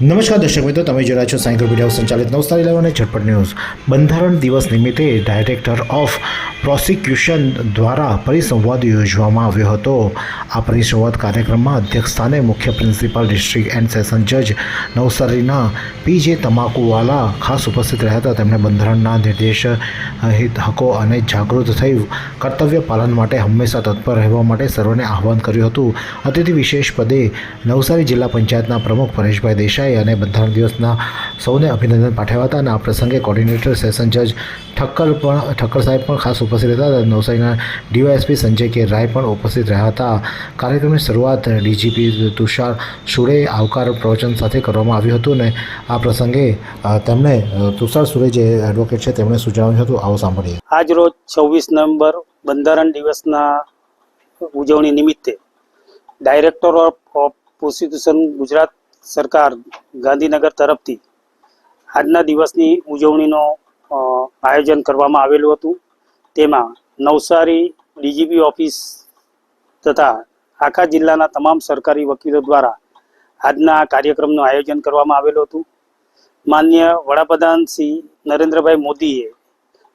નમસ્કાર દર્શક મિત્રો, તમે જોયા છો સાયકલ મીડિયા સંચાલિત નવસારી ઇલેવન ઝટપટ ન્યૂઝ. બંધારણ દિવસ નિમિત્તે ડાયરેક્ટર ઓફ પ્રોસિક્યુશન દ્વારા પરિસંવાદ યોજવામાં આવ્યો હતો. આ પરિસંવાદ કાર્યક્રમમાં અધ્યક્ષસ્થાને મુખ્ય પ્રિન્સિપાલ ડિસ્ટ્રિક્ટ એન્ડ સેશન જજ નવસારીના પી જે તમાકુવાલા ખાસ ઉપસ્થિત રહ્યા હતા. તેમણે બંધારણના નિર્દેશ હિત, હકો અને જાગૃત થઈ કર્તવ્ય પાલન માટે હંમેશા તત્પર રહેવા માટે સર્વને આહવાન કર્યું હતું. અતિથિ વિશેષ પદે નવસારી જિલ્લા પંચાયતના પ્રમુખ પરેશભાઈ દેસાઈ અને બંધારણ દિવસના સૌને અભિનંદન પાઠવ્યા હતા અને આ પ્રસંગે કોર્ડિનેટર સેશન જજ ઠક્કર પણ, ઠક્કર સાહેબ પણ ખાસ ઉપસ્થિત હતા. નવસારીના ડીવાયએસપી સંજય કે રાય પણ ઉપસ્થિત રહ્યા હતા. કાર્યક્રમની શરૂઆત ડીજીપી તુષાર સુરે આવકાર પ્રવચન સાથે કરવામાં આવ્યું હતું અને આ પ્રસંગે તેમણે તુષાર સુરે જે એડવોકેટ છે તેમણે સુઝાવ્યું હતું. આવો સાંભળીએ. આજ રોજ છવ્વીસ નવેમ્બર બંધારણ દિવસના ઉજવણી નિમિત્તે ડાયરેક્ટર ઓફ પ્રોસિક્યુશન ગુજરાત સરકાર ગાંધીનગર તરફથી આજના દિવસની ઉજવણીનો આયોજન કરવામાં આવેલું હતું. તેમાં નવસારી ડીજીપી ઓફિસ તથા આખા જિલ્લાના તમામ સરકારી વકીલો દ્વારા આજના આ કાર્યક્રમનું આયોજન કરવામાં આવેલું હતું. માન્ય વડાપ્રધાન શ્રી નરેન્દ્રભાઈ મોદીએ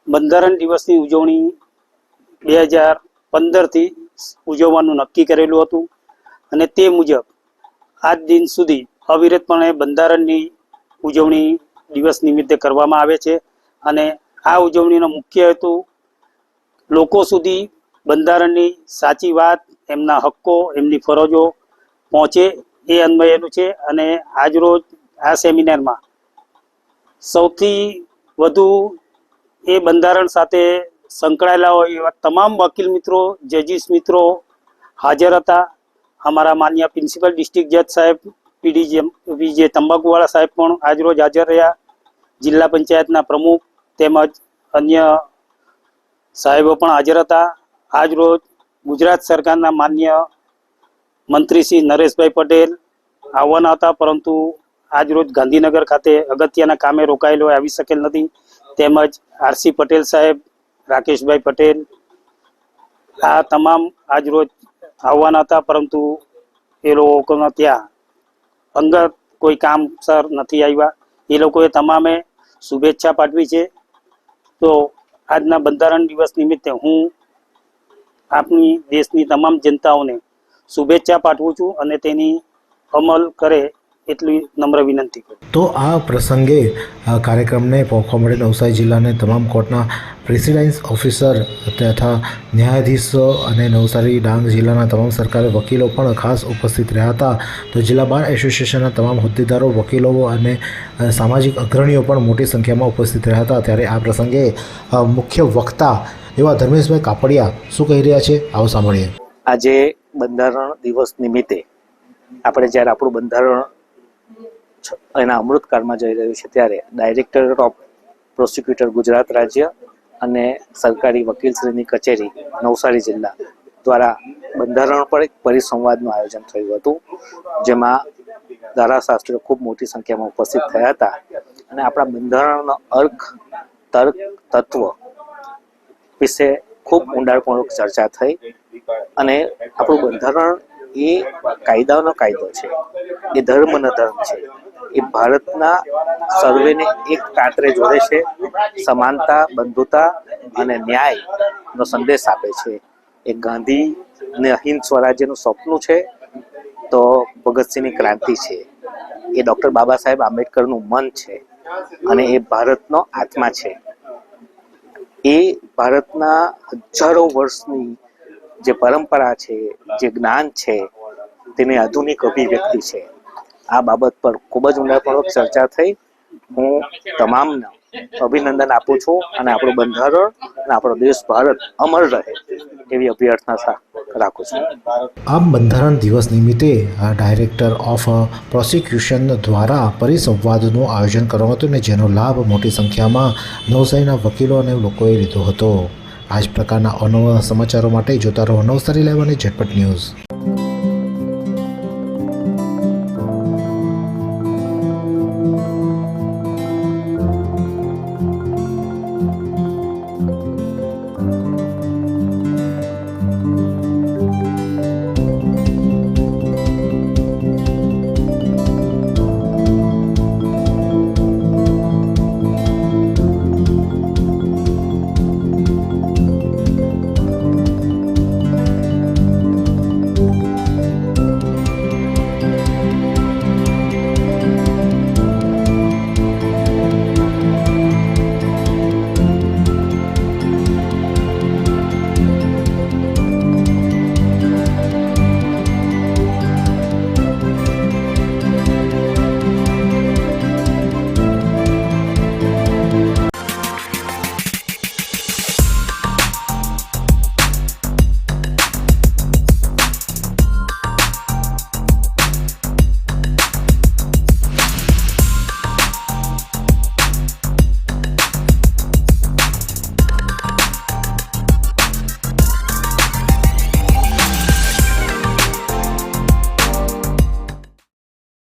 બંધારણ દિવસની ઉજવણી બે હજાર પંદરથી ઉજવવાનું નક્કી કરેલું હતું અને તે મુજબ આજ દિન સુધી અવિરતપણે બંધારણની ઉજવણી દિવસ નિમિત્તે કરવામાં આવે છે અને આ ઉજવણીનો મુખ્ય હેતુ લોકો સુધી બંધારણની સાચી વાત, એમના હક્કો, એમની ફરજો પહોંચે એ અન્વયેનું છે અને આજરોજ આ સેમિનારમાં સૌથી વધુ એ બંધારણ સાથે સંકળાયેલા હોય એવા તમામ વકીલ મિત્રો, જજીસ મિત્રો હાજર હતા. અમારા માન્ય પ્રિન્સિપલ ડિસ્ટ્રિક્ટ જજ સાહેબ પીડી જે તંબાકુવાળા સાહેબ પણ આજરોજ હાજર રહ્યા. જિલ્લા પંચાયતના પ્રમુખ તેમજ અન્ય સાહેબો પણ હાજર હતા. આજરોજ ગુજરાત સરકારના માન્ય મંત્રી શ્રી નરેશભાઈ પટેલ આવવાના હતા, પરંતુ આજરોજ ગાંધીનગર ખાતે અગત્યના કામે રોકાયેલો આવી શકેલ નથી. તેમજ આરસી પટેલ સાહેબ, રાકેશભાઈ પટેલ, આ તમામ આજરોજ આવવાના હતા, પરંતુ એ લોકોના ત્યાં અંગત કોઈ કામસર નથી આવ્યા. એ લોકોએ તમામે શુભેચ્છા પાઠવી છે. તો આજના બંધારણ દિવસ નિમિત્તે હું આપની દેશની તમામ જનતાઓને શુભેચ્છા પાઠવું છું અને તેની અમલ કરે એટલી નમ્ર વિનંતી કરું. તો આ પ્રસંગે આ કાર્યક્રમને પહોંચવા માટે નવસારી જિલ્લાને તમામ કોર્ટના પ્રેસિડેન્સ ઓફિસર તથા ન્યાયાધીશો અને નવસારી ડાંગ જિલ્લાના તમામ સરકારી વકીલો પણ ખાસ ઉપસ્થિત રહ્યા હતા. તો જિલ્લા બાર એસોસિએશનના તમામ હોદ્દેદારો વકીલો અને સામાજિક અગ્રણીઓ પણ મોટી સંખ્યામાં ઉપસ્થિત રહ્યા હતા. ત્યારે આ પ્રસંગે મુખ્ય વક્તા એવા ધર્મેશભાઈ કાપડિયા શું કહી રહ્યા છે? આવો સાંભળીએ. આજે બંધારણ દિવસ નિમિત્તે આપણે જ્યારે આપણું બંધારણ એના અમૃતકાળમાં જઈ રહ્યું છે ત્યારે ડાયરેક્ટર ઓફ પ્રોસિક્યુટર ગુજરાત રાજ્ય અને સરકારી વકીલશ્રીની કચેરી નવસારી જિલ્લા દ્વારા બંધારણ પર એક પરિસંવાદનું આયોજન થયું હતું, જેમાં ધારાશાસ્ત્રીઓ ખૂબ મોટી સંખ્યામાં ઉપસ્થિત થયા હતા. અને આપણા બંધારણનો અર્થ તર્ક, તત્વ વિશે ખૂબ ઊંડાણપૂર્વક ચર્ચા થઈ અને આપણું બંધારણ એ કાયદાનો કાયદો છે, એ ધર્મનો ધર્મ છે. એ ભારતના સર્વેને એક કાતરે જોડે છે. સમાનતા, બંધુતા અને ન્યાયનો સંદેશ આપે છે. એ ગાંધી અને અહિંદ સ્વરાજ્યનું સ્વપ્નું છે, તો ભગતસિંહની ક્રાંતિ છે. એ ડૉક્ટર બાબા સાહેબ આંબેડકરનું મન છે અને એ ભારતનો આત્મા છે. એ ભારતના હજારો વર્ષની જે પરંપરા છે, જે જ્ઞાન છે, તેની આધુનિક અભિવ્યક્તિ છે. આ બાબત પર ખૂબ જ ઊંડાણપૂર્વક ચર્ચા થઈ. હું તમામને અભિનંદન આપું છું અને આપણું બંધારણ અને આપણો દેશ ભારત અમર રહે એવી અભ્યર્થના રાખું છું. આમ બંધારણ દિવસ નિમિત્તે આ ડાયરેક્ટર ઓફ પ્રોસિક્યુશન દ્વારા પરિસંવાદનું આયોજન કરવામાં હતું અને જેનો લાભ મોટી સંખ્યામાં નવસારીના વકીલો અને લોકોએ લીધો હતો. આ જ પ્રકારના અનવા સમાચારો માટે જોતા રહો નવસારી લેવાની ઝટપટ ન્યૂઝ.